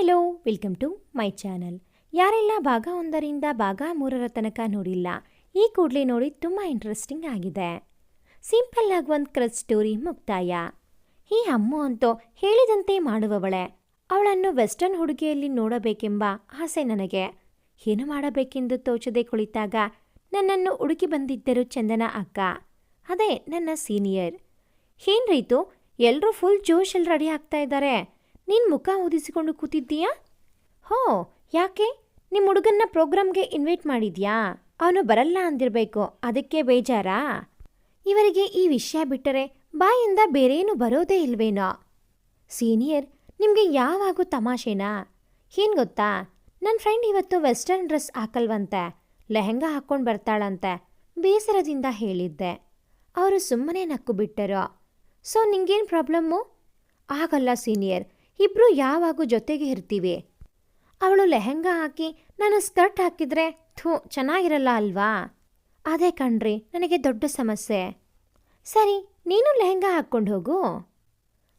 Hello, welcome to my channel. ಯಾರೆಲ್ಲ ಭಾಗ ಒಂದರಿಂದ ಭಾಗ ಮೂರರ ತನಕ ನೋಡಿಲ್ಲ, ಈ ಕೂಡಲೇ ನೋಡಿ ತುಂಬ ಇಂಟ್ರೆಸ್ಟಿಂಗ್ ಆಗಿದೆ. ಸಿಂಪಲ್ ಆಗಿ ಒಂದು ಕ್ರಸ್ ಸ್ಟೋರಿ ಮುಕ್ತಾಯ. ಈ ಅಮ್ಮು ಅಂತೂ, ಹೇಳಿದಂತೆ ಮಾಡುವವಳೆ. ಅವಳನ್ನು ವೆಸ್ಟರ್ನ್ ಹುಡುಗಿಯಲ್ಲಿ ನೋಡಬೇಕೆಂಬ ಆಸೆ ನನಗೆ. ಏನು ಮಾಡಬೇಕೆಂದು ತೋಚದೆ ಕುಳಿತಾಗ ನನ್ನನ್ನು ಹುಡುಕಿ ಬಂದಿದ್ದರು ಚಂದನ ಅಕ್ಕ. ಅದೇ ನನ್ನ ಸೀನಿಯರ್ ಏನ್ರೀತು ಎಲ್ಲರೂ ಫುಲ್ ಜೋಶಲ್ಲಿ ರೆಡಿ ಆಗ್ತಾ ಇದ್ದಾರೆ. ನಿನ್ನ ಮುಖ ಊದಿಸಿಕೊಂಡು ಕೂತಿದ್ದೀಯಾ? ಹೋ, ಯಾಕೆ? ನಿಮ್ಮ ಹುಡುಗನ್ನ ಪ್ರೋಗ್ರಾಮ್ಗೆ ಇನ್ವೈಟ್ ಮಾಡಿದ್ಯಾ? ಅವನು ಬರಲ್ಲ ಅಂದಿರಬೇಕು, ಅದಕ್ಕೆ ಬೇಜಾರಾ? ಇವರಿಗೆ ಈ ವಿಷಯ ಬಿಟ್ಟರೆ ಬಾಯಿಂದ ಬೇರೇನು ಬರೋದೇ ಇಲ್ವೇನೋ? ಸೀನಿಯರ್, ನಿಮಗೆ ಯಾವಾಗೂ ತಮಾಷೆನಾ? ಏನು ಗೊತ್ತಾ? ನನ್ನ ಫ್ರೆಂಡ್ ಇವತ್ತು ವೆಸ್ಟರ್ನ್ ಡ್ರೆಸ್ ಹಾಕಲ್ವಂತೆ, ಲೆಹೆಂಗಾ ಹಾಕ್ಕೊಂಡು ಬರ್ತಾಳಂತೆ, ಬೇಸರದಿಂದ ಹೇಳಿದ್ದೆ. ಅವರು ಸುಮ್ಮನೆ ನಕ್ಕು ಬಿಟ್ಟರು? ಸೊ, ನಿಂಗೇನು ಪ್ರಾಬ್ಲಮ್ಮು? ಆಗಲ್ಲ ಸೀನಿಯರ್ ಇಬ್ರು ಯಾವಾಗೂ ಜೊತೆಗೆ ಇರ್ತೀವಿ. ಅವಳು ಲೆಹೆಂಗಾ ಹಾಕಿ ನಾನು ಸ್ಕರ್ಟ್ ಹಾಕಿದ್ರೆ, ಥೂ, ಚೆನ್ನಾಗಿರಲ್ಲ ಅಲ್ವಾ? ಅದೇ ಕಣ್ರಿ, ನನಗೆ ದೊಡ್ಡ ಸಮಸ್ಯೆ. ಸರಿ, ನೀನು ಲೆಹೆಂಗಾ ಹಾಕ್ಕೊಂಡು ಹೋಗು.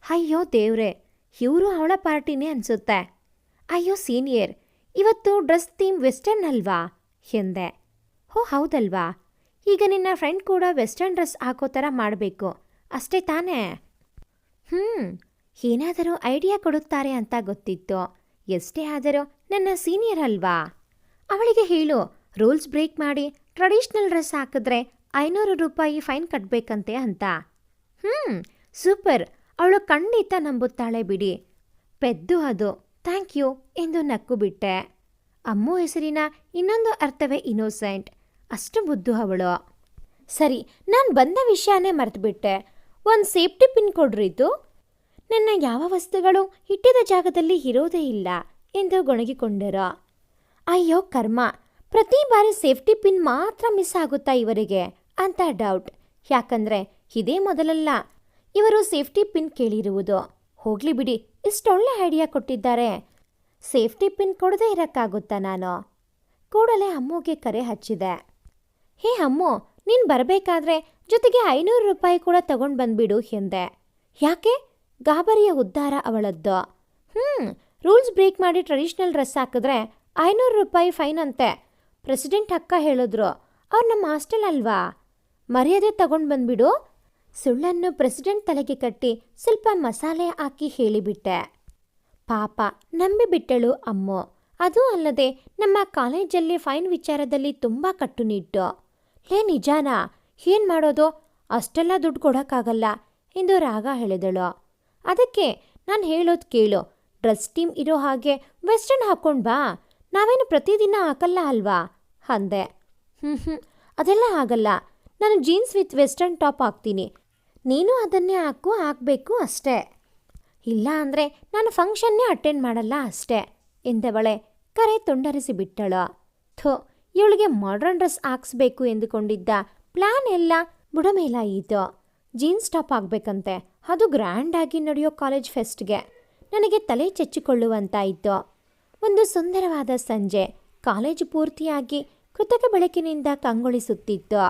ಅಯ್ಯೋ ದೇವ್ರೆ, ಇವರು ಅವಳ ಪಾರ್ಟಿನೇ ಅನ್ಸುತ್ತೆ. ಅಯ್ಯೋ ಸೀನಿಯರ್, ಇವತ್ತು ಡ್ರೆಸ್ ಥೀಮ್ ವೆಸ್ಟರ್ನ್ ಅಲ್ವಾ? ಎಂದೆ. ಹೋ, ಹೌದಲ್ವಾ? ಈಗ ನಿನ್ನ ಫ್ರೆಂಡ್ ಕೂಡ ವೆಸ್ಟರ್ನ್ ಡ್ರೆಸ್ ಹಾಕೋ ಥರ ಮಾಡಬೇಕು. ಅಷ್ಟೇ ತಾನೇ? ಹ್ಞೂ ಏನಾದರೂ ಐಡಿಯಾ ಕೊಡುತ್ತಾರೆ ಅಂತ ಗೊತ್ತಿತ್ತು. ಎಷ್ಟೇ ಆದರೂ ನನ್ನ ಸೀನಿಯರ್ ಅಲ್ವಾ? ಅವಳಿಗೆ ಹೇಳು, ರೂಲ್ಸ್ ಬ್ರೇಕ್ ಮಾಡಿ ಟ್ರೆಡಿಷ್ನಲ್ ಡ್ರೆಸ್ ಹಾಕಿದ್ರೆ ಐನೂರು ರೂಪಾಯಿ ಫೈನ್ ಕಟ್ಟಬೇಕಂತೆ ಅಂತ. ಹ್ಞೂ ಸೂಪರ್. ಅವಳು ಖಂಡಿತ ನಂಬುತ್ತಾಳೆ ಬಿಡಿ. ಪೆದ್ದು ಅದು. ಥ್ಯಾಂಕ್ ಯು ಎಂದು ನಕ್ಕು ಬಿಟ್ಟೆ ಅಮ್ಮು ಹೆಸರಿನ ಇನ್ನೊಂದು ಅರ್ಥವೇ ಇನೋಸೆಂಟ್ ಅಷ್ಟು ಬುದ್ದು ಅವಳು. ಸರಿ, ನಾನು ಬಂದ ವಿಷಯನೇ ಮರೆತುಬಿಟ್ಟೆ. ಒಂದು ಸೇಫ್ಟಿ ಪಿನ್ ಕೊಡ್ರಿತು ನನ್ನ ಯಾವ ವಸ್ತುಗಳು ಇಟ್ಟಿದ ಜಾಗದಲ್ಲಿ ಇರೋದೇ ಇಲ್ಲ ಎಂದು ಗೊಣಗಿಕೊಂಡರು. ಅಯ್ಯೋ ಕರ್ಮ, ಪ್ರತಿ ಬಾರಿ ಸೇಫ್ಟಿ ಪಿನ್ ಮಾತ್ರ ಮಿಸ್ ಆಗುತ್ತಾ ಇವರಿಗೆ ಅಂತ ಡೌಟ್. ಯಾಕಂದ್ರೆ ಇದೇ ಮೊದಲಲ್ಲ, ಇವರು ಸೇಫ್ಟಿ ಪಿನ್ ಕೇಳಿರುವುದು. ಹೋಗ್ಲಿ ಬಿಡಿ, ಇಷ್ಟೊಳ್ಳೆ ಐಡಿಯಾ ಕೊಟ್ಟಿದ್ದಾರೆ. ಸೇಫ್ಟಿ ಪಿನ್ ಕೊಡದೇ ಇರಕ್ಕಾಗುತ್ತಾ ನಾನು? ಕೂಡಲೇ ಅಮ್ಮುಗೆ ಕರೆ ಹಚ್ಚಿದೆ. ಹೇ ಅಮ್ಮು, ನೀನು ಬರಬೇಕಾದ್ರೆ ಜೊತೆಗೆ ಐನೂರು ರೂಪಾಯಿ ಕೂಡ ತಗೊಂಡು ಬಂದ್ಬಿಡು ಎಂದೆ. ಯಾಕೆ? ಗಾಬರಿಯ ಉದ್ಧಾರ ಅವಳದ್ದು. ಹ್ಞೂ ರೂಲ್ಸ್ ಬ್ರೇಕ್ ಮಾಡಿ ಟ್ರೆಡಿಷ್ನಲ್ ಡ್ರೆಸ್ ಹಾಕಿದ್ರೆ ಐನೂರು ರೂಪಾಯಿ ಫೈನ್ ಅಂತೆ. ಪ್ರೆಸಿಡೆಂಟ್ ಅಕ್ಕ ಹೇಳಿದ್ರು, ಅವ್ರು ನಮ್ಮ ಹಾಸ್ಟೆಲ್ ಅಲ್ವಾ? ಮರ್ಯಾದೆ ತಗೊಂಡು ಬಂದ್ಬಿಡು. ಸುಳ್ಳನ್ನು ಪ್ರೆಸಿಡೆಂಟ್ ತಲೆಗೆ ಕಟ್ಟಿ ಸ್ವಲ್ಪ ಮಸಾಲೆ ಹಾಕಿ ಹೇಳಿಬಿಟ್ಟೆ. ಪಾಪ, ನಂಬಿಬಿಟ್ಟಳು ಅಮ್ಮು. ಅದೂ ಅಲ್ಲದೆ ನಮ್ಮ ಕಾಲೇಜಲ್ಲಿ ಫೈನ್ ವಿಚಾರದಲ್ಲಿ ತುಂಬ ಕಟ್ಟುನಿಟ್ಟು. ಲೇ, ನಿಜಾನಾ? ಏನು ಮಾಡೋದು? ಅಷ್ಟೆಲ್ಲ ದುಡ್ಡು ಕೊಡೋಕ್ಕಾಗಲ್ಲ ಎಂದು ರಾಗ ಹೇಳಿದಳು. ಅದಕ್ಕೆ ನಾನು ಹೇಳೋದು ಕೇಳು. ಡ್ರೆಸ್ ಟೀಮ್ ಇರೋ ಹಾಗೆ ವೆಸ್ಟರ್ನ್ ಹಾಕ್ಕೊಂಡು ಬಾ. ನಾವೇನು ಪ್ರತಿದಿನ ಹಾಕಲ್ಲ ಅಲ್ವಾ? ಅಂದೆ. ಹ್ಞೂ ಹ್ಞೂ ಅದೆಲ್ಲ ಆಗಲ್ಲ. ನಾನು ಜೀನ್ಸ್ ವಿತ್ ವೆಸ್ಟರ್ನ್ ಟಾಪ್ ಹಾಕ್ತೀನಿ. ನೀನು ಅದನ್ನೇ ಹಾಕು, ಹಾಕಬೇಕು ಅಷ್ಟೇ. ಇಲ್ಲ ಅಂದರೆ ನಾನು ಫಂಕ್ಷನ್ನೇ ಅಟೆಂಡ್ ಮಾಡಲ್ಲ ಅಷ್ಟೇ, ಎಂದವಳೆ ಕರೆ ತುಂಡರಿಸಿ ಬಿಟ್ಟಳು. ಥೋ, ಇವಳಿಗೆ ಮಾಡ್ರನ್ ಡ್ರೆಸ್ ಹಾಕ್ಸ್ಬೇಕು ಎಂದುಕೊಂಡಿದ್ದ ಪ್ಲಾನ್ ಎಲ್ಲ ಬುಡಮೇಲಾಯಿತು. ಜೀನ್ಸ್ ಟಾಪ್ ಆಗಬೇಕಂತೆ ಅದು ಗ್ರ್ಯಾಂಡಾಗಿ ನಡೆಯೋ ಕಾಲೇಜ್ ಫೆಸ್ಟ್ಗೆ ನನಗೆ ತಲೆ ಚೆಚ್ಚಿಕೊಳ್ಳುವಂತಾಯಿತು ಒಂದು ಸುಂದರವಾದ ಸಂಜೆ ಕಾಲೇಜ್ ಪೂರ್ತಿಯಾಗಿ ಕೃತಕ ಬೆಳಕಿನಿಂದ ಕಂಗೊಳಿಸುತ್ತಿತ್ತು.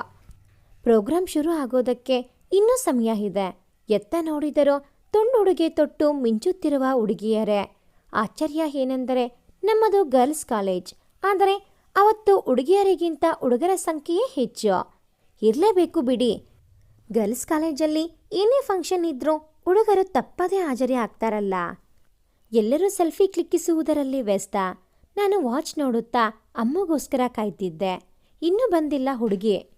ಪ್ರೋಗ್ರಾಂ ಶುರು ಆಗೋದಕ್ಕೆ ಇನ್ನೂ ಸಮಯ ಇದೆ. ಎತ್ತ ನೋಡಿದರೋ ತುಂಡುಡುಗೆ ತೊಟ್ಟು ಮಿಂಚುತ್ತಿರುವ ಹುಡುಗಿಯರೇ. ಆಶ್ಚರ್ಯ ಏನೆಂದರೆ ನಮ್ಮದು ಗರ್ಲ್ಸ್ ಕಾಲೇಜ್. ಆದರೆ ಅವತ್ತು ಹುಡುಗಿಯರಿಗಿಂತ ಹುಡುಗರ ಸಂಖ್ಯೆಯೇ ಹೆಚ್ಚು. ಇರಲೇಬೇಕು ಬಿಡಿ. ಗರ್ಲ್ಸ್ ಕಾಲೇಜಲ್ಲಿ ಏನೇ ಫಂಕ್ಷನ್ ಇದ್ರೂ ಹುಡುಗರು ತಪ್ಪದೇ ಹಾಜರಿ ಆಗ್ತಾರಲ್ಲ. ಎಲ್ಲರೂ ಸೆಲ್ಫಿ ಕ್ಲಿಕ್ಕಿಸುವುದರಲ್ಲಿ ವ್ಯಸ್ತ. ನಾನು ವಾಚ್ ನೋಡುತ್ತಾ ಅಮ್ಮಗೋಸ್ಕರ ಕಾಯ್ತಿದ್ದೆ. ಇನ್ನೂ ಬಂದಿಲ್ಲ ಹುಡುಗಿ.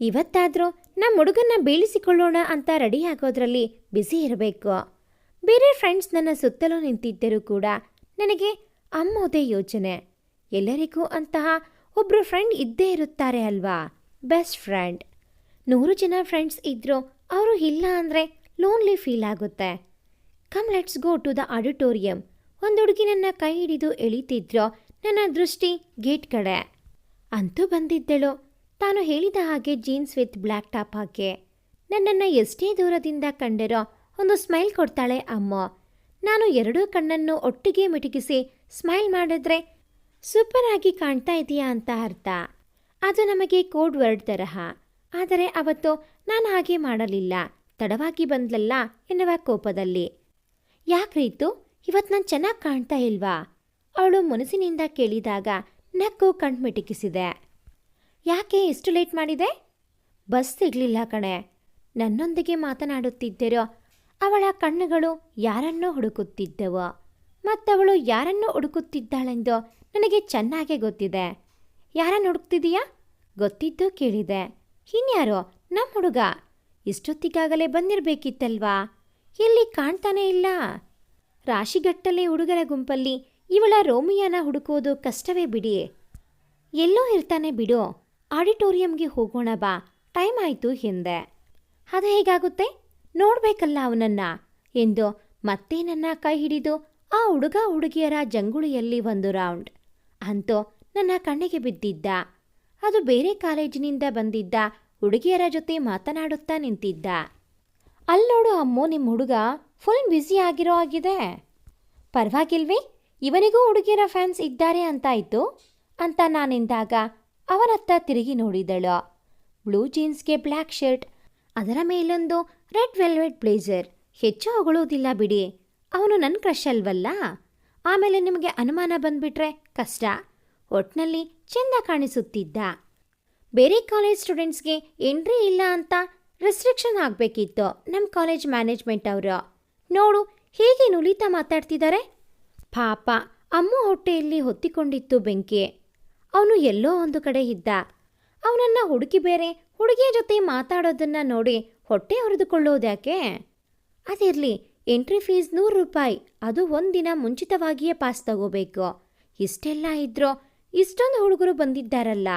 ಇವತ್ತಾದರೂ ನಮ್ಮ ಹುಡುಗನ್ನ ಬೀಳಿಸಿಕೊಳ್ಳೋಣ ಅಂತ ರೆಡಿ ಆಗೋದ್ರಲ್ಲಿ ಬ್ಯುಸಿ ಇರಬೇಕು. ಬೇರೆ ಫ್ರೆಂಡ್ಸ್ ನನ್ನ ಸುತ್ತಲೂ ನಿಂತಿದ್ದರೂ ಕೂಡ ನನಗೆ ಅಮ್ಮೋದೇ ಯೋಚನೆ. ಎಲ್ಲರಿಗೂ ಅಂತಹ ಒಬ್ಬರು ಫ್ರೆಂಡ್ ಇದ್ದೇ ಇರುತ್ತಾರೆ ಅಲ್ವಾ? Best friend. ನೂರು ಜನ ಫ್ರೆಂಡ್ಸ್ ಇದ್ದರೂ ಅವರು ಇಲ್ಲ ಅಂದರೆ ಲೋನ್ಲಿ ಫೀಲ್ ಆಗುತ್ತೆ. Come let's go to the auditorium ಒಂದು ಹುಡುಗಿ ನನ್ನ ಕೈ ಹಿಡಿದು ಎಳಿತಿದ್ರೋ ನನ್ನ ದೃಷ್ಟಿ ಗೇಟ್ ಕಡೆ. ಅಂತೂ ಬಂದಿದ್ದಳು. ತಾನು ಹೇಳಿದ ಹಾಗೆ ಜೀನ್ಸ್ ವಿತ್ ಬ್ಲ್ಯಾಕ್ ಟಾಪ್ ಹಾಕಿ. ನನ್ನನ್ನು ಎಷ್ಟೇ ದೂರದಿಂದ ಕಂಡರೋ ಒಂದು ಸ್ಮೈಲ್ ಕೊಡ್ತಾಳೆ ಅಮ್ಮ. ನಾನು ಎರಡೂ ಕಣ್ಣನ್ನು ಒಟ್ಟಿಗೆ ಮಿಟುಕಿಸಿ ಸ್ಮೈಲ್ ಮಾಡಿದ್ರೆ ಸೂಪರ್ ಆಗಿ ಕಾಣ್ತಾ ಇದೆಯಾ ಅಂತ ಅರ್ಥ. ಅದು ನಮಗೆ ಕೋಡ್ ವರ್ಡ್ ತರಹ. ಆದರೆ ಅವತ್ತು ನಾನು ಹಾಗೆ ಮಾಡಲಿಲ್ಲ. ತಡವಾಗಿ ಬಂದ್ಲಲ್ಲ ಎನ್ನುವ ಕೋಪದಲ್ಲಿ. ಯಾಕ್ರೀತು ಇವತ್ತು ನಾನು ಚೆನ್ನಾಗಿ ಕಾಣ್ತಾ ಇಲ್ವಾ? ಅವಳು ಮನಸ್ಸಿನಿಂದ ಕೇಳಿದಾಗ ನಕ್ಕು ಕಣ್ಮಿಟಿಕಿಸಿದೆ ಯಾಕೆ ಇಷ್ಟು ಲೇಟ್ ಮಾಡಿದೆ? ಬಸ್ ಸಿಗಲಿಲ್ಲ ಕಣೆ. ನನ್ನೊಂದಿಗೆ ಮಾತನಾಡುತ್ತಿದ್ದರೋ ಅವಳ ಕಣ್ಣುಗಳು ಯಾರನ್ನೋ ಹುಡುಕುತ್ತಿದ್ದವು. ಮತ್ತವಳು ಯಾರನ್ನೋ ಹುಡುಕುತ್ತಿದ್ದಾಳೆಂದು ನನಗೆ ಚೆನ್ನಾಗೇ ಗೊತ್ತಿದೆ. ಯಾರನ್ನು ಹುಡುಕ್ತಿದೀಯಾ? ಗೊತ್ತಿದ್ದು ಕೇಳಿದೆ. ಇನ್ಯಾರೋ ನಮ್ಮ ಹುಡುಗ? ಇಷ್ಟೊತ್ತಿಗಾಗಲೇ ಬಂದಿರಬೇಕಿತ್ತಲ್ವಾ? ಎಲ್ಲಿ ಕಾಣ್ತಾನೇ ಇಲ್ಲ? ರಾಶಿಗಟ್ಟಲೆ ಹುಡುಗರ ಗುಂಪಲ್ಲಿ ಇವಳ ರೋಮಿಯಾನ ಹುಡುಕೋದು ಕಷ್ಟವೇ ಬಿಡಿ. ಎಲ್ಲೋ ಇರ್ತಾನೆ ಬಿಡು. ಆಡಿಟೋರಿಯಂಗೆ ಹೋಗೋಣ ಬಾ. ಟೈಮ್ ಆಯಿತು ಹಿಂದೆ. ಅದು ಹೇಗಾಗುತ್ತೆ? ನೋಡ್ಬೇಕಲ್ಲ ಅವನನ್ನ. ಎಂದು ಮತ್ತೆ ನನ್ನ ಕೈ ಹಿಡಿದು ಆ ಹುಡುಗ ಹುಡುಗಿಯರ ಜಂಗುಳಿಯಲ್ಲಿ ಒಂದು ರೌಂಡ್. ಅಂತೂ ನನ್ನ ಕಣ್ಣಿಗೆ ಬಿದ್ದಿದ್ದ. ಅದು ಬೇರೆ ಕಾಲೇಜಿನಿಂದ ಬಂದಿದ್ದ ಹುಡುಗಿಯರ ಜೊತೆ ಮಾತನಾಡುತ್ತಾ ನಿಂತಿದ್ದ. ಅಲ್ಲೋಡು ಅಮ್ಮೋ ನಿಮ್ಮ ಹುಡುಗ ಫುಲ್ ಬ್ಯುಸಿ ಆಗಿರೋ ಆಗಿದೆ. ಪರವಾಗಿಲ್ವೇ, ಇವನಿಗೂ ಹುಡುಗಿಯರ ಫ್ಯಾನ್ಸ್ ಇದ್ದಾರೆ ಅಂತಾಯ್ತು? ಅಂತ ನಾನೆಂದಾಗ ಅವನತ್ತ ತಿರುಗಿ ನೋಡಿದಳು. ಬ್ಲೂ ಜೀನ್ಸ್ಗೆ ಬ್ಲ್ಯಾಕ್ ಶರ್ಟ್, ಅದರ ಮೇಲೊಂದು ರೆಡ್ ವೆಲ್ವೆಟ್ ಬ್ಲೇಜರ್ ಹೆಚ್ಚು ಹೊಗಳೋದಿಲ್ಲ ಬಿಡಿ. ಅವನು ನನ್ನ ಕ್ರಶ್ ಅಲ್ವಲ್ಲ? ಆಮೇಲೆ ನಿಮಗೆ ಅನುಮಾನ ಬಂದ್ಬಿಟ್ರೆ ಕಷ್ಟ. ಒಟ್ನಲ್ಲಿ ಚೆಂದ ಕಾಣಿಸುತ್ತಿದ್ದ. ಬೇರೆ ಕಾಲೇಜ್ ಸ್ಟೂಡೆಂಟ್ಸ್ಗೆ ಎಂಟ್ರಿ ಇಲ್ಲ ಅಂತ ರೆಸ್ಟ್ರಿಕ್ಷನ್ ಆಗಬೇಕಿತ್ತು ನಮ್ಮ ಕಾಲೇಜ್ ಮ್ಯಾನೇಜ್ಮೆಂಟ್ ಅವರು. ನೋಡು, ಹೇಗೆ ನುಲಿತಾ ಮಾತಾಡ್ತಿದ್ದಾರೆ ಪಾಪ, ಅಮ್ಮ ಹೊಟ್ಟೆಯಲ್ಲಿ ಹೊತ್ತಿಕೊಂಡಿತ್ತು ಬೆಂಕಿ. ಅವನು ಎಲ್ಲೋ ಒಂದು ಕಡೆ ಇದ್ದ. ಅವನನ್ನ ಹುಡುಕಿ ಬೇರೆ ಹುಡುಗಿಯ ಜೊತೆ ಮಾತಾಡೋದನ್ನ ನೋಡಿ ಹೊಟ್ಟೆ ಹೊರೆದುಕೊಳ್ಳೋದ್ಯಾಕೆ ಅದಿರಲಿ, ಎಂಟ್ರಿ ಫೀಸ್ ನೂರು ರೂಪಾಯಿ, ಅದು ಒಂದಿನ ಮುಂಚಿತವಾಗಿಯೇ ಪಾಸ್ ತಗೋಬೇಕು. ಇಷ್ಟೆಲ್ಲ ಇದ್ರೋ ಇಷ್ಟೊಂದು ಹುಡುಗರು ಬಂದಿದ್ದಾರಲ್ಲ.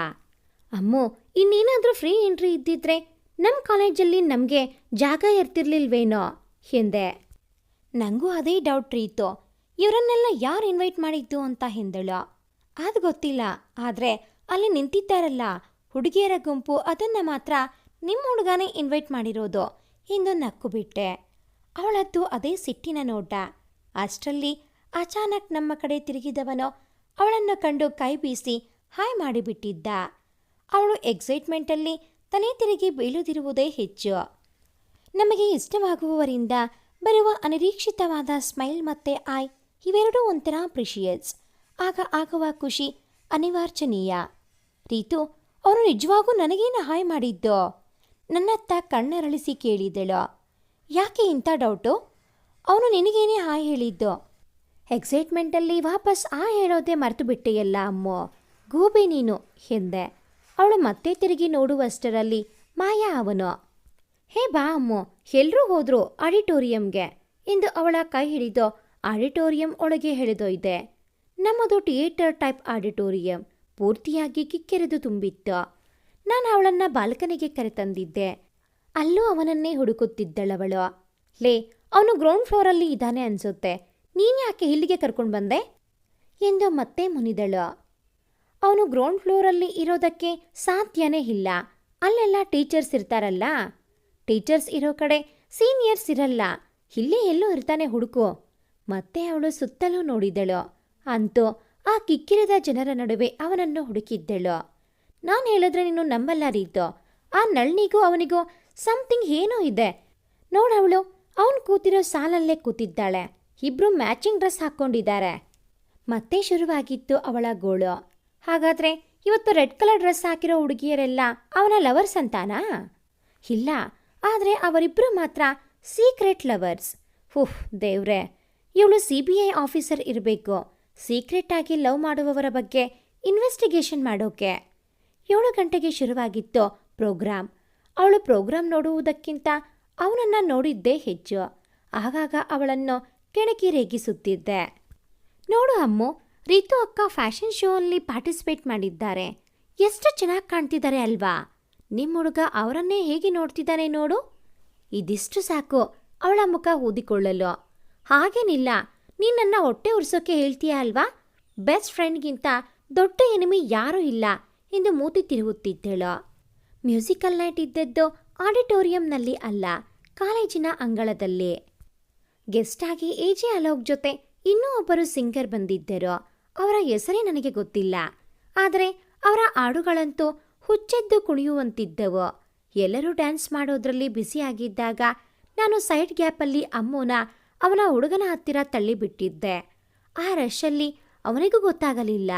ಅಮ್ಮೋ, ಇನ್ನೇನಾದರೂ ಫ್ರೀ ಎಂಟ್ರಿ ಇದ್ದಿದ್ರೆ ನಮ್ಮ ಕಾಲೇಜಲ್ಲಿ ನಮಗೆ ಜಾಗ ಇರ್ತಿರ್ಲಿಲ್ವೇನೋ? ಎಂದೆ. ನನಗೂ ಅದೇ ಡೌಟ್ ರೀತು. ಇವರನ್ನೆಲ್ಲ ಯಾರು ಇನ್ವೈಟ್ ಮಾಡಿದ್ದು ಅಂತ ಹಿಂದಳು ಅದು ಗೊತ್ತಿಲ್ಲ, ಆದರೆ ಅಲ್ಲಿ ನಿಂತಿದ್ದಾರಲ್ಲ. ಹುಡುಗಿಯರ ಗುಂಪು, ಅದನ್ನು ಮಾತ್ರ ನಿಮ್ಮ ಹುಡುಗನೇ ಇನ್ವೈಟ್ ಮಾಡಿರೋದು ಎಂದು ನಕ್ಕು ಬಿಟ್ಟೆ. ಅವಳದ್ದು ಅದೇ ಸಿಟ್ಟಿನ ನೋಟ. ಅಷ್ಟರಲ್ಲಿ ಅಚಾನಕ್ ನಮ್ಮ ಕಡೆ ತಿರುಗಿದವನೋ ಅವಳನ್ನು ಕಂಡು ಕೈ ಬೀಸಿ ಹಾಯ್ ಮಾಡಿಬಿಟ್ಟಿದ್ದ. ಅವಳು ಎಕ್ಸೈಟ್ಮೆಂಟಲ್ಲಿ ತಲೆ ತಿರುಗಿ ಬೀಳುದಿರುವುದೇ ಹೆಚ್ಚು. ನಮಗೆ ಇಷ್ಟವಾಗುವವರಿಂದ ಬರುವ ಅನಿರೀಕ್ಷಿತವಾದ ಸ್ಮೈಲ್ ಮತ್ತೆ ಆಯ್ ಇವೆರಡೂ ಒಂಥರ ಪ್ರಿಷಿಯಸ್ ಆಗ ಆಗುವ ಖುಷಿ ಅನಿವಾರ್ಚನೀಯ. ರೀತು, ಅವನು ನಿಜವಾಗೂ ನನಗೇನು ಹಾಯ್ ಮಾಡಿದ್ದೋ? ನನ್ನತ್ತ ಕಣ್ಣರಳಿಸಿ ಕೇಳಿದಳು. ಯಾಕೆ ಇಂಥ ಡೌಟು ಅವನು ನಿನಗೇನೇ ಹಾಯ್ ಹೇಳಿದ್ದು? ಎಕ್ಸೈಟ್ಮೆಂಟಲ್ಲಿ ವಾಪಸ್ ಆ ಹೇಳೋದೇ ಮರೆತು ಬಿಟ್ಟೆಯಲ್ಲ ಅಮ್ಮೋ. ಗೂಬೆ ನೀನು ಎಂದೆ. ಅವಳು ಮತ್ತೆ ತಿರುಗಿ ನೋಡುವಷ್ಟರಲ್ಲಿ ಮಾಯಾ ಅವನು. ಹೇ ಬಾ ಅಮ್ಮು ಎಲ್ಲರೂ ಹೋದ್ರು ಆಡಿಟೋರಿಯಂಗೆ ಎಂದು ಅವಳ ಕೈ ಹಿಡಿದು ಆಡಿಟೋರಿಯಂ ಒಳಗೆ ಎಳೆದೊಯ್ದೆ. ನಮ್ಮದು ಥಿಯೇಟರ್ ಟೈಪ್ ಆಡಿಟೋರಿಯಂ. ಪೂರ್ತಿಯಾಗಿ ಕಿಕ್ಕೆರೆದು ತುಂಬಿತ್ತು. ನಾನು ಅವಳನ್ನ ಬಾಲ್ಕನಿಗೆ ಕರೆತಂದಿದ್ದೆ. ಅಲ್ಲೂ ಅವನನ್ನೇ ಹುಡುಕುತ್ತಿದ್ದಳವಳು. ಲೇ, ಅವನು ಗ್ರೌಂಡ್ ಫ್ಲೋರಲ್ಲಿ ಇದ್ದಾನೆ ಅನ್ಸುತ್ತೆ. ನೀನ್ ಯಾಕೆ ಇಲ್ಲಿಗೆ ಕರ್ಕೊಂಡು ಬಂದೆ? ಎಂದು ಮತ್ತೆ ಮುನಿದಳು. ಅವನು ಗ್ರೌಂಡ್ ಫ್ಲೋರಲ್ಲಿ ಇರೋದಕ್ಕೆ ಸಾಧ್ಯನೇ ಇಲ್ಲ. ಅಲ್ಲೆಲ್ಲ ಟೀಚರ್ಸ್ ಇರ್ತಾರಲ್ಲ? ಟೀಚರ್ಸ್ ಇರೋ ಕಡೆ ಸೀನಿಯರ್ಸ್ ಇರಲ್ಲ. ಇಲ್ಲೇ ಎಲ್ಲೋ ಇರ್ತಾನೆ ಹುಡುಕು. ಮತ್ತೆ ಅವಳು ಸುತ್ತಲೂ ನೋಡಿದಳು. ಅಂತೂ ಆ ಕಿಕ್ಕಿರಿದ ಜನರ ನಡುವೆ ಅವನನ್ನು ಹುಡುಕಿದ್ದಳು. ನಾನು ಹೇಳಿದ್ರೆ ನೀನು ನಂಬಲ್ಲ ರೀತು. ಆ ನಳ್ನಿಗೂ ಅವನಿಗೂ ಸಮಥಿಂಗ್ ಏನೋ ಇದೆ. ನೋಡವಳು ಅವನು ಕೂತಿರೋ ಸಾಲಲ್ಲೇ ಕೂತಿದ್ದಾಳೆ. ಇಬ್ರು ಮ್ಯಾಚಿಂಗ್ ಡ್ರೆಸ್ ಹಾಕ್ಕೊಂಡಿದ್ದಾರೆ ಮತ್ತೆ ಶುರುವಾಗಿತ್ತು ಅವಳ ಗೋಳು. ಹಾಗಾದ್ರೆ ಇವತ್ತು ರೆಡ್ ಕಲರ್ ಡ್ರೆಸ್ ಹಾಕಿರೋ ಹುಡುಗಿಯರೆಲ್ಲ ಅವನ ಲವರ್ಸ್ ಅಂತಾನಾ? ಇಲ್ಲ, ಆದರೆ ಅವರಿಬ್ಬರು ಮಾತ್ರ ಸೀಕ್ರೆಟ್ ಲವರ್ಸ್. ಹುಹ್ ದೇವ್ರೆ. ಇವಳು ಸಿ ಬಿ ಐ ಆಫೀಸರ್ ಇರಬೇಕು. ಸೀಕ್ರೆಟ್ ಆಗಿ ಲವ್ ಮಾಡುವವರ ಬಗ್ಗೆ ಇನ್ವೆಸ್ಟಿಗೇಷನ್ ಮಾಡೋಕೆ. ಏಳು ಗಂಟೆಗೆ ಶುರುವಾಗಿತ್ತು ಪ್ರೋಗ್ರಾಮ್. ಅವಳು ಪ್ರೋಗ್ರಾಮ್ ನೋಡುವುದಕ್ಕಿಂತ ಅವನನ್ನು ನೋಡಿದ್ದೇ ಹೆಚ್ಚು. ಆಗಾಗ ಅವಳನ್ನು ಕೆಣಕಿ ರೇಗಿಸುತ್ತಿದ್ದೆ. ನೋಡು ಅಮ್ಮು, ರೀತು ಅಕ್ಕ ಫ್ಯಾಷನ್ ಶೋ ಅಲ್ಲಿ ಪಾರ್ಟಿಸಿಪೇಟ್ ಮಾಡಿದ್ದಾರೆ. ಎಷ್ಟು ಚೆನ್ನಾಗಿ ಕಾಣ್ತಿದ್ದಾರೆ ಅಲ್ವಾ? ನಿಮ್ಮ ಹುಡುಗ ಅವರನ್ನೇ ಹೇಗೆ ನೋಡ್ತಿದ್ದಾನೆ ನೋಡು? ಇದಿಷ್ಟು ಸಾಕು, ಅವಳ ಮುಖ ಊದಿಕೊಳ್ಳಲು. ಹಾಗೇನಿಲ್ಲ ನೀನನ್ನ ನನ್ನ ಹೊಟ್ಟೆ ಉರ್ಸೋಕೆ ಹೇಳ್ತೀಯ ಅಲ್ವಾ? ಬೆಸ್ಟ್ ಫ್ರೆಂಡ್ಗಿಂತ ದೊಡ್ಡ ಎನಿಮಿ ಯಾರೂ ಇಲ್ಲ ಎಂದು ಮೂತಿ ತಿರುಗುತ್ತಿದ್ದಳು ಮ್ಯೂಸಿಕಲ್ ನೈಟ್ ಇದ್ದದ್ದು ಆಡಿಟೋರಿಯಂನಲ್ಲಿ ಅಲ್ಲ, ಕಾಲೇಜಿನ ಅಂಗಳದಲ್ಲಿ. ಗೆಸ್ಟ್ ಆಗಿ ಎ ಜೆ ಅಲೋಕ್ ಜೊತೆ ಇನ್ನೂ ಒಬ್ಬರು ಸಿಂಗರ್ ಬಂದಿದ್ದರು. ಅವರ ಹೆಸರೇ ನನಗೆ ಗೊತ್ತಿಲ್ಲ. ಆದರೆ ಅವರ ಹಾಡುಗಳಂತೂ ಹುಚ್ಚೆದ್ದು ಕುಣಿಯುವಂತಿದ್ದವು. ಎಲ್ಲರೂ ಡ್ಯಾನ್ಸ್ ಮಾಡೋದ್ರಲ್ಲಿ ಬ್ಯುಸಿಯಾಗಿದ್ದಾಗ ನಾನು ಸೈಡ್ ಗ್ಯಾಪಲ್ಲಿ ಅಮ್ಮೋನ ಅವನ ಹುಡುಗನ ಹತ್ತಿರ ತಳ್ಳಿಬಿಟ್ಟಿದ್ದೆ. ಆ ರಶಲ್ಲಿ ಅವನಿಗೂ ಗೊತ್ತಾಗಲಿಲ್ಲ.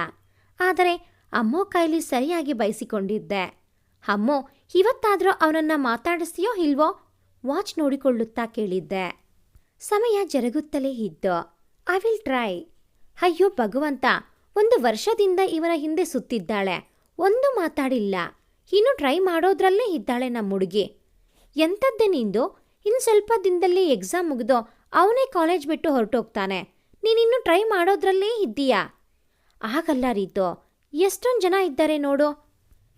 ಆದರೆ ಅಮ್ಮೋ ಕೈಲಿ ಸರಿಯಾಗಿ ಬಯಸಿಕೊಂಡಿದ್ದೆ ಅಮ್ಮೋ, ಇವತ್ತಾದರೂ ಅವನನ್ನ ಮಾತಾಡಿಸ್ತೀಯೋ ಇಲ್ವೋ? ವಾಚ್ ನೋಡಿಕೊಳ್ಳುತ್ತಾ ಕೇಳಿದ್ದೆ. ಸಮಯ ಜರುಗುತ್ತಲೇ ಇದ್ದೋ ಐ ವಿಲ್ ಟ್ರೈ ಅಯ್ಯೋ, ಭಗವಂತ, ಒಂದು ವರ್ಷದಿಂದ ಇವನ ಹಿಂದೆ ಸುತ್ತಿದ್ದಾಳೆ. ಒಂದು ಮಾತಾಡಿಲ್ಲ. ಇನ್ನು ಟ್ರೈ ಮಾಡೋದ್ರಲ್ಲೇ ಇದ್ದಾಳೆ ನಮ್ಮ ಹುಡುಗಿ. ಎಂಥದ್ದೇ ನಿಂದು? ಇನ್ನು ಸ್ವಲ್ಪ ದಿನದಲ್ಲಿ ಎಕ್ಸಾಮ್ ಮುಗಿದು ಅವನೇ ಕಾಲೇಜ್ ಬಿಟ್ಟು ಹೊರಟೋಗ್ತಾನೆ. ನೀನಿನ್ನು ಟ್ರೈ ಮಾಡೋದ್ರಲ್ಲೇ ಇದ್ದೀಯಾ? ಆಗಲ್ಲ ರೀತು. ಎಷ್ಟೊಂದು ಜನ ಇದ್ದಾರೆ ನೋಡು.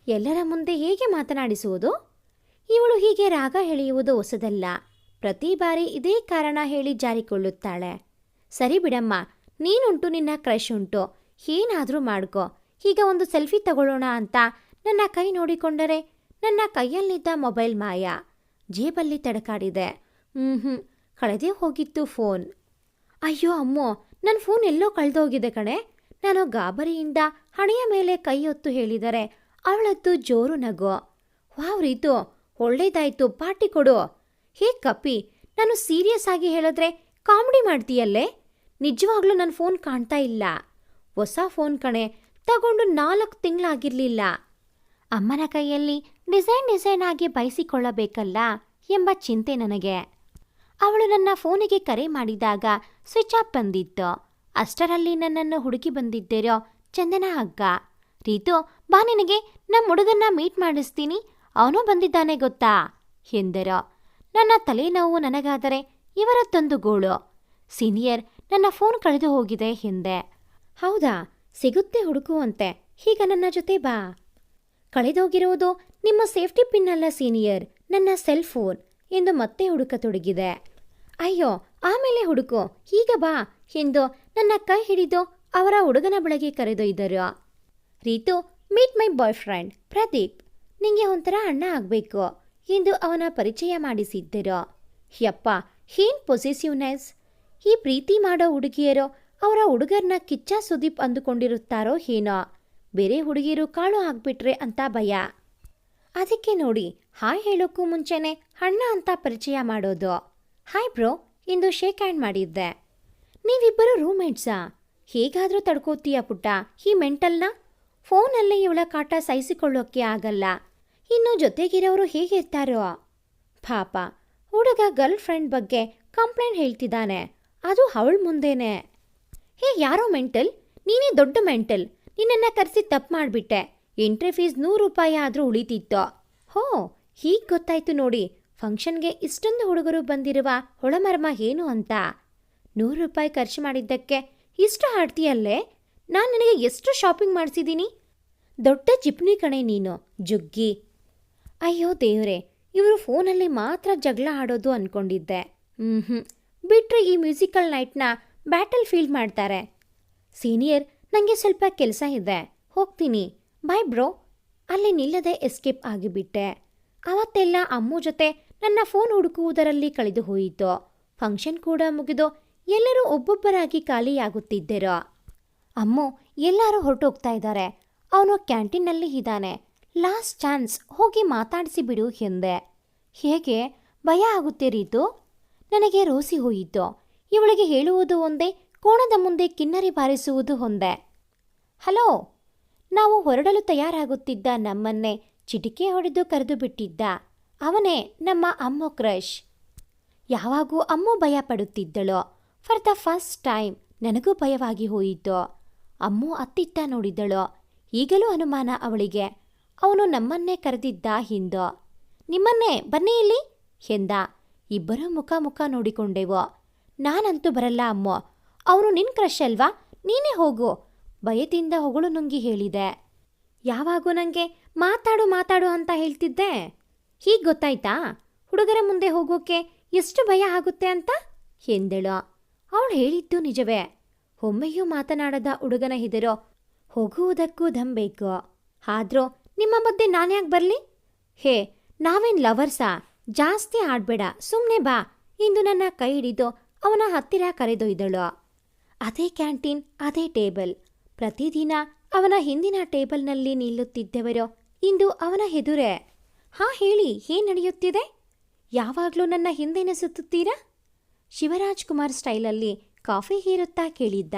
ಎಲ್ಲರ ಮುಂದೆ ಹೇಗೆ ಮಾತನಾಡಿಸುವುದು? ಇವಳು ಹೀಗೆ ರಾಗ ಹೇಳಿಯುವುದು ಹೊಸದಲ್ಲ. ಪ್ರತಿ ಬಾರಿ ಇದೇ ಕಾರಣ ಹೇಳಿ ಜಾರಿಕೊಳ್ಳುತ್ತಾಳೆ. ಸರಿ ಬಿಡಮ್ಮ, ನೀನುಂಟು, ನಿನ್ನ ಕ್ರಶ್ ಉಂಟು. ಏನಾದರೂ ಮಾಡ್ಕೋ. ಈಗ ಒಂದು ಸೆಲ್ಫಿ ತಗೊಳ್ಳೋಣ ಅಂತ ನನ್ನ ಕೈ ನೋಡಿಕೊಂಡರೆ ನನ್ನ ಕೈಯಲ್ಲಿದ್ದ ಮೊಬೈಲ್ ಮಾಯ. ಜೇಬಲ್ಲಿ ತಡಕಾಡಿದೆ. ಹ್ಞೂ ಹ್ಞೂ ಕಳೆದೇ ಹೋಗಿತ್ತು ಫೋನ್. ಅಯ್ಯೋ ಅಮ್ಮೋ ನನ್ನ ಫೋನ್ ಎಲ್ಲೋ ಕಳೆದೋಗಿದೆ ಕಣೆ. ನಾನು ಗಾಬರಿಯಿಂದ ಹಣೆಯ ಮೇಲೆ ಕೈ ಹೊತ್ತು ಹೇಳಿದರೆ ಅವಳದ್ದು ಜೋರು ನಗು. ವಾವ್ ರೀತು, ಒಳ್ಳೇದಾಯ್ತು, ಪಾರ್ಟಿ ಕೊಡು. ಹೇ ಕಪಿ, ನಾನು ಸೀರಿಯಸ್ ಆಗಿ ಹೇಳಿದ್ರೆ ಕಾಮಿಡಿ ಮಾಡ್ತೀಯಲ್ಲೇ? ನಿಜವಾಗ್ಲೂ ನನ್ನ ಫೋನ್ ಕಾಣ್ತಾ ಇಲ್ಲ. ಹೊಸ ಫೋನ್ ಕಣೆ, ತಗೊಂಡು ನಾಲ್ಕು ತಿಂಗಳಾಗಿರ್ಲಿಲ್ಲ. ಅಮ್ಮನ ಕೈಯಲ್ಲಿ ಡಿಸೈನ್ ಡಿಸೈನ್ ಆಗಿ ಬಯಸಿಕೊಳ್ಳಬೇಕಲ್ಲ ಎಂಬ ಚಿಂತೆ ನನಗೆ. ಅವಳು ನನ್ನ ಫೋನಿಗೆ ಕರೆ ಮಾಡಿದಾಗ ಸ್ವಿಚ್ ಆಫ್ ಬಂದಿತ್ತು. ಅಷ್ಟರಲ್ಲಿ ನನ್ನನ್ನು ಹುಡುಕಿ ಬಂದಿದ್ದೀರೋ ಚಂದನ ಅಗ್ಗ ರೀತು, ಬಾ ನಿನಗೆ ನಮ್ಮ ಹುಡುಗನ್ನ ಮೀಟ್ ಮಾಡಿಸ್ತೀನಿ. ಅವನು ಬಂದಿದ್ದಾನೆ ಗೊತ್ತಾ? ಎಂದರು. ನನ್ನ ತಲೆನೋವು ನನಗಾದರೆ ಇವರದ್ದೊಂದು ಗೋಳು. ಸೀನಿಯರ್, ನನ್ನ ಫೋನ್ ಕಳೆದು ಹೋಗಿದೆ ಹಿಂದೆ. ಹೌದಾ, ಸಿಗುತ್ತೆ ಹುಡುಕುವಂತೆ. ಈಗ ನನ್ನ ಜೊತೆ ಬಾ. ಕಳೆದೋಗಿರುವುದು ನಿಮ್ಮ ಸೇಫ್ಟಿ ಪಿನ್ ಅಲ್ಲ ಸೀನಿಯರ್, ನನ್ನ ಸೆಲ್ ಫೋನ್ ಎಂದು ಮತ್ತೆ ಹುಡುಕತೊಡಗಿದೆ ಅಯ್ಯೋ, ಆಮೇಲೆ ಹುಡುಕು ಈಗ ಬಾ ಎಂದು ನನ್ನ ಕೈ ಹಿಡಿದು ಅವರ ಹುಡುಗನ ಬಳಿಗೆ ಕರೆದೊಯ್ದರು. Ritu, meet my boyfriend Pradeep, ನಿಂಗೆ ಒಂಥರ ಅಣ್ಣ ಆಗಬೇಕು. ಎಂದು ಅವನ ಪರಿಚಯ ಮಾಡಿಸಿದ್ದರು. ಯಪ್ಪ, ಏನ್ ಪೊಸೆಸಿವ್ನೆಸ್? ಈ ಪ್ರೀತಿ ಮಾಡೋ ಹುಡುಗಿಯರು ಅವರ ಹುಡುಗರನ್ನ ಕಿಚ್ಚ ಸುದೀಪ್ ಅಂದುಕೊಂಡಿರುತ್ತಾರೋ ಏನೋ? ಬೇರೆ ಹುಡುಗಿಯರು ಕಾಳು ಆಗ್ಬಿಟ್ರೆ ಅಂತ ಭಯ. ಅದಕ್ಕೆ ನೋಡಿ, ಹಾಯ್ ಹೇಳೋಕ್ಕೂ ಮುಂಚೆನೆ ಅಣ್ಣ ಅಂತ ಪರಿಚಯ ಮಾಡೋದು. ಹಾಯ್ ಬ್ರೋ, ಇಂದು ಶೇಕ್ ಹ್ಯಾಂಡ್ ಮಾಡಿದ್ದೆ. ನೀವಿಬ್ಬರು ರೂಮ್ಮೇಟ್ಸಾ? ಹೇಗಾದರೂ ತಡ್ಕೋತೀಯ ಪುಟ್ಟ, ಈ ಮೆಂಟಲ್ನ? ಫೋನಲ್ಲಿ ಇವಳ ಕಾಟ ಸಹಿಸಿಕೊಳ್ಳೋಕ್ಕೆ ಆಗಲ್ಲ. ಇನ್ನು ಜೊತೆಗಿರೋರು ಹೇಗಿರ್ತಾರೋ ಪಾಪ, ಹುಡುಗ ಗರ್ಲ್ ಫ್ರೆಂಡ್ ಬಗ್ಗೆ ಕಂಪ್ಲೇಂಟ್ ಹೇಳ್ತಿದ್ದಾನೆ. ಅದು ಅವಳ ಮುಂದೆನೆ. ಹೇ, ಯಾರೋ ಮೆಂಟಲ್? ನೀನೇ ದೊಡ್ಡ ಮೆಂಟಲ್. ನಿನ್ನನ್ನು ಕರೆಸಿ ತಪ್ಪು ಮಾಡಿಬಿಟ್ಟೆ. ಎಂಟ್ರಿ ಫೀಸ್ ನೂರು ರೂಪಾಯಿ ಆದರೂ ಉಳಿತಿತ್ತು. ಹೋ, ಹೀಗೆ ಗೊತ್ತಾಯ್ತು ನೋಡಿ. ಫಂಕ್ಷನ್ಗೆ ಇಷ್ಟೊಂದು ಹುಡುಗರು ಬಂದಿರುವ ಹೊಳಮರ್ಮ ಏನು ಅಂತ? ನೂರು ರೂಪಾಯಿ ಖರ್ಚು ಮಾಡಿದ್ದಕ್ಕೆ ಇಷ್ಟು ಹಾಡ್ತೀಯಲ್ಲೇ ನಾನು ನಿನಗೆ ಎಷ್ಟು ಶಾಪಿಂಗ್ ಮಾಡಿಸಿದ್ದೀನಿ? ದೊಡ್ಡ ಚಿಪ್ನಿ ಕಣೆ ನೀನು. ಜುಗ್ಗಿ. ಅಯ್ಯೋ ದೇವ್ರೆ, ಇವರು ಫೋನಲ್ಲಿ ಮಾತ್ರ ಜಗಳ ಆಡೋದು ಅನ್ಕೊಂಡಿದ್ದೆ. ಹ್ಞೂ ಹ್ಞೂ ಬಿಟ್ರೆ ಈ ಮ್ಯೂಸಿಕಲ್ ನೈಟ್ನ ಬ್ಯಾಟಲ್ ಫೀಲ್ಡ್ ಮಾಡ್ತಾರೆ. ಸೀನಿಯರ್ ನನಗೆ ಸ್ವಲ್ಪ ಕೆಲಸ ಇದೆ. ಹೋಗ್ತೀನಿ. ಬಾಯ್ ಬ್ರೋ, ಅಲ್ಲಿ ನಿಲ್ಲದೆ ಎಸ್ಕೇಪ್ ಆಗಿಬಿಟ್ಟೆ. ಅವತ್ತೆಲ್ಲ ಅಮ್ಮು ಜೊತೆ ನನ್ನ ಫೋನ್ ಹುಡುಕುವುದರಲ್ಲಿ ಕಳೆದು ಹೋಯಿತು. ಫಂಕ್ಷನ್ ಕೂಡ ಮುಗಿದು ಎಲ್ಲರೂ ಒಬ್ಬೊಬ್ಬರಾಗಿ ಖಾಲಿಯಾಗುತ್ತಿದ್ದರು. ಅಮ್ಮು ಎಲ್ಲರೂ ಹೊರಟೋಗ್ತಾ ಇದ್ದಾರೆ. ಅವನು ಕ್ಯಾಂಟೀನ್ನಲ್ಲಿ ಇದ್ದಾನೆ. ಲಾಸ್ಟ್ ಚಾನ್ಸ್ ಹೋಗಿ ಮಾತಾಡಿಸಿ ಬಿಡು ಎಂದೆ ಹೇಗೆ? ಭಯ ಆಗುತ್ತೆ ರೀತು. ನನಗೆ ರೋಸಿ ಹೋಯಿತು. ಇವಳಿಗೆ ಹೇಳುವುದು ಒಂದೇ, ಕೋಣದ ಮುಂದೆ ಕಿನ್ನರಿ ಬಾರಿಸುವುದು ಒಂದೇ. ಹಲೋ, ನಾವು ಹೊರಡಲು ತಯಾರಾಗುತ್ತಿದ್ದ ನಮ್ಮನ್ನೇ ಚಿಟಿಕೆ ಹೊಡೆದು ಕರೆದು ಬಿಟ್ಟಿದ್ದ ಅವನೇ ನಮ್ಮ ಅಮ್ಮು ಕ್ರಶ್. ಯಾವಾಗೂ ಅಮ್ಮು ಭಯ ಪಡುತ್ತಿದ್ದಳು. ಫಾರ್ ದ ಫಸ್ಟ್ ಟೈಮ್ ನನಗೂ ಭಯವಾಗಿ ಹೋಯಿತು. ಅಮ್ಮು ಅತ್ತಿತ್ತ ನೋಡಿದಳು. ಈಗಲೂ ಅನುಮಾನ ಅವಳಿಗೆ. ಅವನು ನಮ್ಮನ್ನೇ ಕರೆದಿದ್ದ ಹಿಂದು. ನಿಮ್ಮನ್ನೇ, ಬನ್ನಿ ಇಲ್ಲಿ, ಎಂದ. ಇಬ್ಬರೂ ಮುಖ ಮುಖ ನೋಡಿಕೊಂಡೆವು. ನಾನಂತೂ ಬರಲ್ಲ, ಅಮ್ಮ. ಅವನು ನಿನ್ ಕ್ರಶ್ ಅಲ್ವಾ? ನೀನೇ ಹೋಗು. ಭಯದಿಂದ ಹೊಗಳು ನುಂಗಿ ಹೇಳಿದೆ. ಯಾವಾಗೂ ನನಗೆ ಮಾತಾಡು ಮಾತಾಡು ಅಂತ ಹೇಳ್ತಿದ್ದೆ. ಹೀಗೆ ಗೊತ್ತಾಯ್ತಾ? ಹುಡುಗರ ಮುಂದೆ ಹೋಗೋಕೆ ಎಷ್ಟು ಭಯ ಆಗುತ್ತೆ ಅಂತ? ಎಂದಳು. ಅವಳು ಹೇಳಿದ್ದು ನಿಜವೇ. ಒಮ್ಮೆಯೂ ಮಾತನಾಡದ ಹುಡುಗನ ಹೆದರು ಹೋಗುವುದಕ್ಕೂ ದಂಬೇಕು ಬೇಕು. ಆದ್ರೂ ನಿಮ್ಮ ಮಧ್ಯೆ ನಾನ್ಯಾಕೆ ಬರಲಿ? ಹೇ, ನಾವೇನ್ ಲವರ್ಸಾ? ಜಾಸ್ತಿ ಆಡ್ಬೇಡ ಸುಮ್ಮನೆ ಬಾ. ಇಂದು ನನ್ನ ಕೈ ಹಿಡಿದು ಅವನ ಹತ್ತಿರ ಕರೆದೊಯ್ದಳು. ಅದೇ ಕ್ಯಾಂಟೀನ್, ಅದೇ ಟೇಬಲ್. ಪ್ರತಿದಿನ ಅವನ ಹಿಂದಿನ ಟೇಬಲ್ನಲ್ಲಿ ನಿಲ್ಲುತ್ತಿದ್ದವರು, ಇಂದು ಅವನ ಎದುರೇ. ಹಾ, ಹೇಳಿ, ಏನ್ ನಡೆಯುತ್ತಿದೆ? ಯಾವಾಗಲೂ ನನ್ನ ಹಿಂದೆನೆ ಸುತ್ತುತ್ತೀರಾ? ಶಿವರಾಜ್ ಕುಮಾರ್ ಸ್ಟೈಲಲ್ಲಿ ಕಾಫಿ ಹೀರುತ್ತಾ ಕೇಳಿದ್ದ.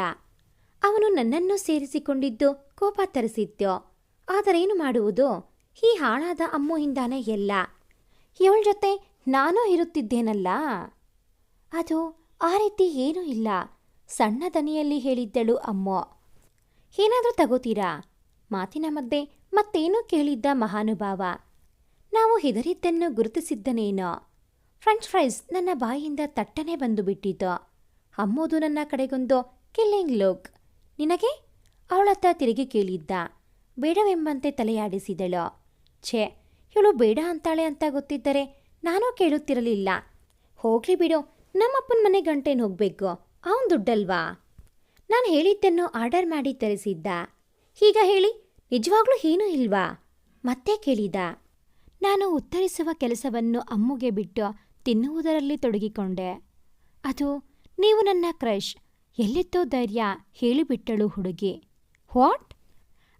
ಅವನು ನನ್ನನ್ನು ಸೇರಿಸಿಕೊಂಡಿದ್ದು ಕೋಪ ತರಿಸಿತ್ತು ಆದರೇನು ಮಾಡುವುದು? ಈ ಹಾಳಾದ ಅಮ್ಮುಯಿಂದಾನೇ ಎಲ್ಲ. ಇವಳ ಜೊತೆ ನಾನೂ ಇರುತ್ತಿದ್ದೇನಲ್ಲ? ಅದು ಆ ರೀತಿ ಏನೂ ಇಲ್ಲ. ಸಣ್ಣ ದನಿಯಲ್ಲಿ ಹೇಳಿದ್ದಳು ಅಮ್ಮೋ. ಏನಾದರೂ ತಗೋತೀರಾ? ಮಾತಿನ ಮಧ್ಯೆ ಮತ್ತೇನೂ ಕೇಳಿದ್ದ ಮಹಾನುಭಾವ. ನಾವು ಹೆದರಿದ್ದನ್ನು ಗುರುತಿಸಿದ್ದನೇನೋ? ಫ್ರೆಂಚ್ ಫ್ರೈಸ್ ನನ್ನ ಬಾಯಿಯಿಂದ ತಟ್ಟನೆ ಬಂದು ಬಿಟ್ಟಿತು ಅಮ್ಮೋದು ನನ್ನ ಕಡೆಗೊಂದು ಕಿಲ್ಲಿಂಗ್ ಲುಕ್. ನಿನಗೆ? ಅವಳತ್ತ ತಿರುಗಿ ಕೇಳಿದ್ದ. ಬೇಡವೆಂಬಂತೆ ತಲೆಯಾಡಿಸಿದಳು. ಛೇ, ಇವಳು ಬೇಡ ಅಂತಾಳೆ ಅಂತ ಗೊತ್ತಿದ್ದರೆ ನಾನೂ ಕೇಳುತ್ತಿರಲಿಲ್ಲ. ಹೋಗ್ಲಿ ಬಿಡು, ನಮ್ಮಪ್ಪನ ಮನೆ ಗಂಟೇನು ಹೋಗ್ಬೇಕು, ಅವನ್ ದುಡ್ಡಲ್ವಾ? ನಾನು ಹೇಳಿದ್ದನ್ನು ಆರ್ಡರ್ ಮಾಡಿ ತರಿಸಿದ್ದ. ಹೀಗ ಹೇಳಿ, ನಿಜವಾಗ್ಲೂ ಏನೂ ಇಲ್ವಾ? ಮತ್ತೆ ಕೇಳಿದ. ನಾನು ಉತ್ತರಿಸುವ ಕೆಲಸವನ್ನು ಅಮ್ಮುಗೆ ಬಿಟ್ಟು ತಿನ್ನುವುದರಲ್ಲಿ ತೊಡಗಿಕೊಂಡೆ. ಅದು, ನೀವು ನನ್ನ ಕ್ರಶ್, ಎಲ್ಲಿತ್ತೋ ಧೈರ್ಯ ಹೇಳಿಬಿಟ್ಟಳು ಹುಡುಗಿ. ವಾಟ್?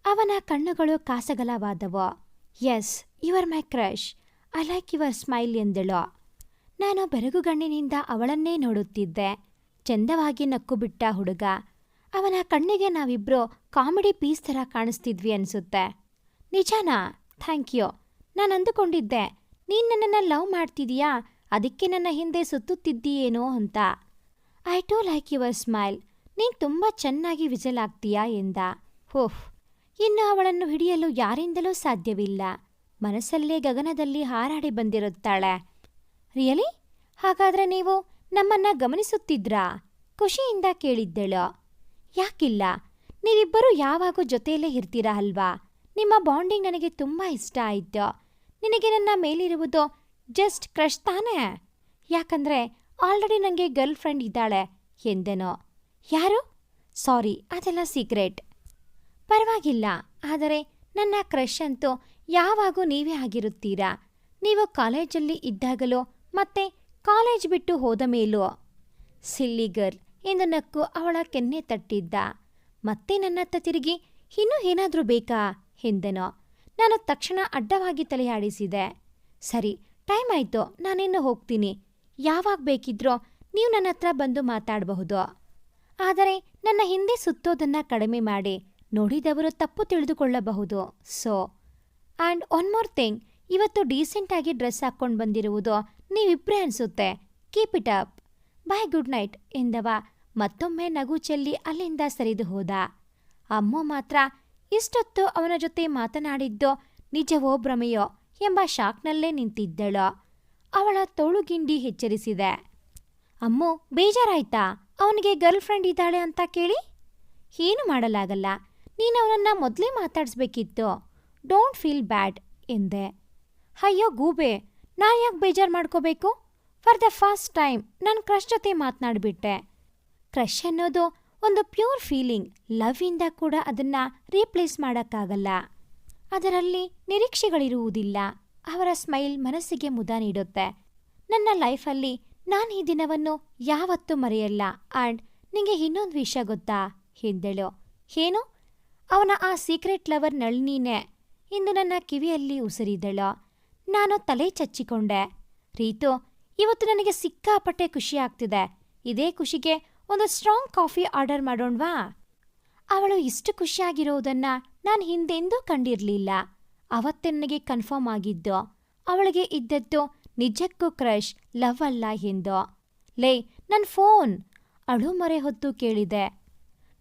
ಅವನ ಕಣ್ಣುಗಳು ಕಾಸಗಲವಾದವು. Yes your my crush I like your smile ಎಂದಳು. ನಾನು ಬೆರಗುಗಣ್ಣಿನಿಂದ ಅವಳನ್ನೇ ನೋಡುತ್ತಿದ್ದೆ. ಚಂದವಾಗಿ ನಕ್ಕು ಬಿಟ್ಟ ಹುಡುಗ. ಅವನ ಕಣ್ಣಿಗೆ ನಾವಿಬ್ಬರು ಕಾಮಿಡಿ ಪೀಸ್ ಥರ ಕಾಣಿಸ್ತಿದ್ವಿ ಅನ್ಸುತ್ತೆ. ನಿಜಾನಾ? Thank you. ನಾನು ಅಂದುಕೊಂಡಿದ್ದೆ. ನೀನು ನನ್ನನ್ನು ಲವ್ ಮಾಡ್ತಿದೀಯಾ? ಅದಕ್ಕೆ ನನ್ನ ಹಿಂದೆ ಸುತ್ತುತ್ತಿದ್ದೀಯೇನೋ ಅಂತ. I too like your smile ನೀನು ತುಂಬ ಚೆನ್ನಾಗಿ ವಿಜಲ್ ಆಗ್ತೀಯಾ ಎಂದ. ಓಹ್ ಇನ್ನು ಅವಳನ್ನು ಹಿಡಿಯಲು ಯಾರಿಂದಲೂ ಸಾಧ್ಯವಿಲ್ಲ. ಮನಸ್ಸಲ್ಲೇ ಗಗನದಲ್ಲಿ ಹಾರಾಡಿ ಬಂದಿರುತ್ತಾಳೆ. ರಿಯಲಿ? ಹಾಗಾದ್ರೆ ನೀವು ನಮ್ಮನ್ನ ಗಮನಿಸುತ್ತಿದ್ರಾ? ಖುಷಿಯಿಂದ ಕೇಳಿದ್ದಳು. ಯಾಕಿಲ್ಲ? ನೀವಿಬ್ಬರೂ ಯಾವಾಗೂ ಜೊತೆಯಲ್ಲೇ ಇರ್ತೀರಾ ಅಲ್ವಾ? ನಿಮ್ಮ ಬಾಂಡಿಂಗ್ ನನಗೆ ತುಂಬ ಇಷ್ಟ ಆಯಿತು. ನಿನಗೆ ನನ್ನ ಮೇಲಿರುವುದು ಜಸ್ಟ್ ಕ್ರಶ್ ತಾನೇ? ಯಾಕಂದ್ರೆ ಆಲ್ರೆಡಿ ನನಗೆ ಗರ್ಲ್ ಫ್ರೆಂಡ್ ಇದ್ದಾಳೆ, ಎಂದೆನೋ. ಯಾರು? ಸಾರಿ, ಅದೆಲ್ಲ ಸೀಕ್ರೆಟ್. ಪರವಾಗಿಲ್ಲ, ಆದರೆ ನನ್ನ ಕ್ರಶ್ ಅಂತೂ ಯಾವಾಗೂ ನೀವೇ ಆಗಿರುತ್ತೀರಾ? ನೀವು ಕಾಲೇಜಲ್ಲಿ ಇದ್ದಾಗಲೋ ಮತ್ತೆ ಕಾಲೇಜ್ ಬಿಟ್ಟು ಹೋದ ಮೇಲೋ? ಸಿಲ್ಲಿ ಗರ್ಲ್, ಎಂದು ನಕ್ಕು ಅವಳ ಕೆನ್ನೆ ತಟ್ಟಿದ್ದ. ಮತ್ತೆ ನನ್ನತ್ತ ತಿರುಗಿ, ಇನ್ನೂ ಏನಾದರೂ ಬೇಕಾ? ಎಂದೆನೋ. ನಾನು ತಕ್ಷಣ ಅಡ್ಡವಾಗಿ ತಲೆಯಾಡಿಸಿದೆ. ಸರಿ, ಟೈಮ್ ಆಯಿತು, ನಾನಿನ್ನು ಹೋಗ್ತೀನಿ. ಯಾವಾಗ ಬೇಕಿದ್ರೋ ನೀವು ನನ್ನ ಹತ್ರ ಬಂದು ಮಾತಾಡಬಹುದು. ಆದರೆ ನನ್ನ ಹಿಂದೆ ಸುತ್ತೋದನ್ನ ಕಡಿಮೆ ಮಾಡಿ ನೋಡಿದವರು ತಪ್ಪು ತಿಳಿದುಕೊಳ್ಳಬಹುದು. So and one more thing ಇವತ್ತು ಡೀಸೆಂಟಾಗಿ ಡ್ರೆಸ್ ಹಾಕ್ಕೊಂಡು ಬಂದಿರುವುದು ನೀವಿಬ್ಬರೇ ಅನಿಸುತ್ತೆ. Keep it up boy good night ಎಂದವ. ಮತ್ತೊಮ್ಮೆ ನಗು ಚೆಲ್ಲಿ ಅಲ್ಲಿಂದ ಸರಿದು ಹೋದ. ಅಮ್ಮ ಮಾತ್ರ ಇಷ್ಟೊತ್ತು ಅವನ ಜೊತೆ ಮಾತನಾಡಿದ್ದೋ ನಿಜವೋ ಭ್ರಮೆಯೋ ಎಂಬ ಶಾಕ್ನಲ್ಲೇ ನಿಂತಿದ್ದಳು. ಅವಳ ತೋಳುಗಿಂಡಿ ಎಚ್ಚರಿಸಿದೆ. ಅಮ್ಮು, ಬೇಜಾರಾಯ್ತಾ? ಅವನಿಗೆ ಗರ್ಲ್ ಫ್ರೆಂಡ್ ಇದ್ದಾಳೆ ಅಂತ ಕೇಳಿ? ಏನು ಮಾಡಲಾಗಲ್ಲ. ನೀನು ಅವನನ್ನು ಮೊದಲೇ ಮಾತಾಡಿಸ್ಬೇಕಿತ್ತು. ಡೋಂಟ್ ಫೀಲ್ ಬ್ಯಾಡ್ ಎಂದೆ. ಅಯ್ಯೋ ಗೂಬೆ, ನಾನು ಯಾಕೆ ಬೇಜಾರು ಮಾಡ್ಕೋಬೇಕು? ಫಾರ್ ದ ಫಸ್ಟ್ ಟೈಮ್ ನನ್ನ ಕ್ರಶ್ ಜೊತೆ ಮಾತನಾಡಿಬಿಟ್ಟೆ. ಕ್ರಶ್ ಅನ್ನೋದು ಒಂದು ಪ್ಯೂರ್ ಫೀಲಿಂಗ್ ಲವ್ವಿಂದ ಕೂಡ ಅದನ್ನ ರೀಪ್ಲೇಸ್ ಮಾಡೋಕ್ಕಾಗಲ್ಲ. ಅದರಲ್ಲಿ ನಿರೀಕ್ಷೆಗಳಿರುವುದಿಲ್ಲ. ಅವರ ಸ್ಮೈಲ್ ಮನಸ್ಸಿಗೆ ಮುದ ನೀಡುತ್ತೆ. ನನ್ನ ಲೈಫಲ್ಲಿ ನಾನು ಈ ದಿನವನ್ನು ಯಾವತ್ತೂ ಮರೆಯಲ್ಲ. ಆ್ಯಂಡ್ ನಿಂಗೆ ಇನ್ನೊಂದು ವಿಷಯ ಗೊತ್ತಾ? ಎಂದಳು. ಏನು? ಅವನ ಆ ಸೀಕ್ರೆಟ್ ಲವರ್ ನಳಿನಿನೇ, ಇಂದು ನನ್ನ ಕಿವಿಯಲ್ಲಿ ಉಸಿರಿದಳು. ನಾನು ತಲೆ ಚಚ್ಚಿಕೊಂಡೆ. ರೀತು, ಇವತ್ತು ನನಗೆ ಸಿಕ್ಕಾಪಟ್ಟೆ ಖುಷಿ ಆಗ್ತಿದೆ. ಇದೇ ಖುಷಿಗೆ ಒಂದು ಸ್ಟ್ರಾಂಗ್ ಕಾಫಿ ಆರ್ಡರ್ ಮಾಡೋಣವಾ? ಅವಳು ಇಷ್ಟು ಖುಷಿಯಾಗಿರೋದನ್ನ ನಾನು ಹಿಂದೆಂದೂ ಕಂಡಿರಲಿಲ್ಲ. ಅವತ್ತೇ ನನಗೆ ಕನ್ಫರ್ಮ್ ಆಗಿದ್ದು, ಅವಳಿಗೆ ಇದ್ದದ್ದು ನಿಜಕ್ಕೂ ಕ್ರಶ್ ಲವ್ ಅಲ್ಲ ಎಂದು. ಲೇ ನನ್ನ ಫೋನ್ ಅಳು ಮರೆ ಹೊತ್ತು ಕೇಳಿದೆ.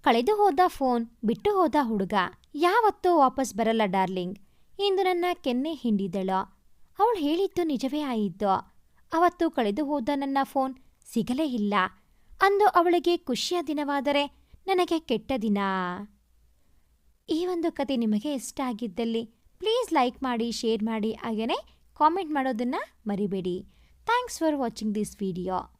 ಕಳೆದು ಹೋದ ಫೋನ್ ಬಿಟ್ಟು ಹೋದ ಹುಡುಗ. ಯಾವತ್ತೂ ವಾಪಸ್ ಬರಲ್ಲ, ಡಾರ್ಲಿಂಗ್. ಇಂದು ನನ್ನ ಕೆನ್ನೆ ಹಿಂಡಿದಳು. ಅವಳು ಹೇಳಿದ್ದು ನಿಜವೇ ಆಯಿತು. ಅವತ್ತು ಕಳೆದು ಹೋದ ನನ್ನ ಫೋನ್ ಸಿಗಲೇ ಇಲ್ಲ. ಅಂದು ಅವಳಿಗೆ ಖುಷಿಯ ದಿನವಾದರೆ ನನಗೆ ಕೆಟ್ಟ ದಿನ. ಈ ಒಂದು ಕತೆ ನಿಮಗೆ ಇಷ್ಟ ಆಗಿದ್ದಲ್ಲಿ ಪ್ಲೀಸ್ ಲೈಕ್ ಮಾಡಿ, ಶೇರ್ ಮಾಡಿ, ಹಾಗೆಯೇ ಕಾಮೆಂಟ್ ಮಾಡೋದನ್ನು ಮರಿಬೇಡಿ. Thanks for watching this video.